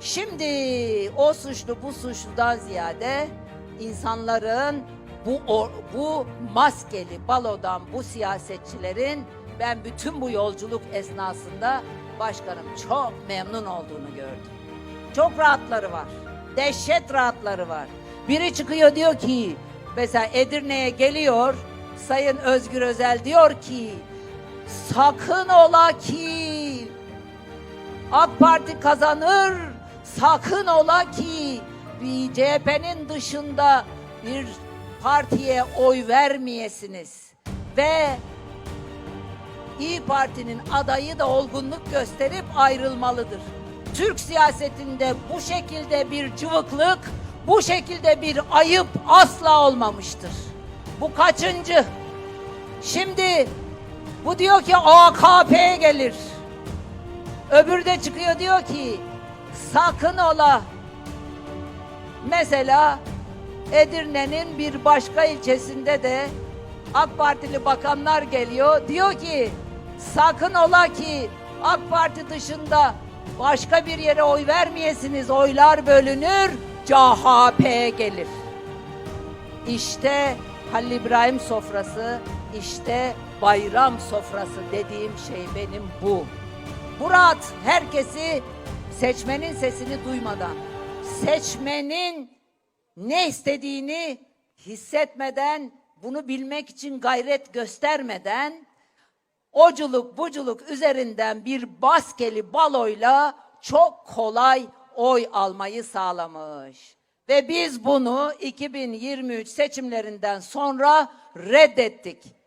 Şimdi o suçlu bu suçludan ziyade insanların bu bu maskeli balodan bu siyasetçilerin ben bütün bu yolculuk esnasında başkanım çok memnun olduğunu gördüm. Çok rahatları var. Dehşet rahatları var. Biri çıkıyor diyor ki mesela Edirne'ye geliyor Sayın Özgür Özel diyor ki sakın ola ki AK Parti kazanır sakın ola ki CHP'nin dışında bir partiye oy vermeyesiniz ve İyi Parti'nin adayı da olgunluk gösterip ayrılmalıdır. Türk siyasetinde bu şekilde bir cıvıklık, bu şekilde bir ayıp asla olmamıştır. Bu kaçıncı? Şimdi bu diyor ki AKP gelir. Öbürü de çıkıyor diyor ki sakın ola. Mesela Edirne'nin bir başka ilçesinde de AK Partili bakanlar geliyor. Diyor ki sakın ola ki AK Parti dışında başka bir yere oy vermeyesiniz. Oylar bölünür. CHP gelir. İşte Halil İbrahim sofrası, işte bayram sofrası dediğim şey benim bu. Murat herkesi seçmenin sesini duymadan, seçmenin ne istediğini hissetmeden, bunu bilmek için gayret göstermeden, oculuk buculuk üzerinden bir baskeli baloyla çok kolay oy almayı sağlamış. Ve biz bunu 2023 seçimlerinden sonra reddettik.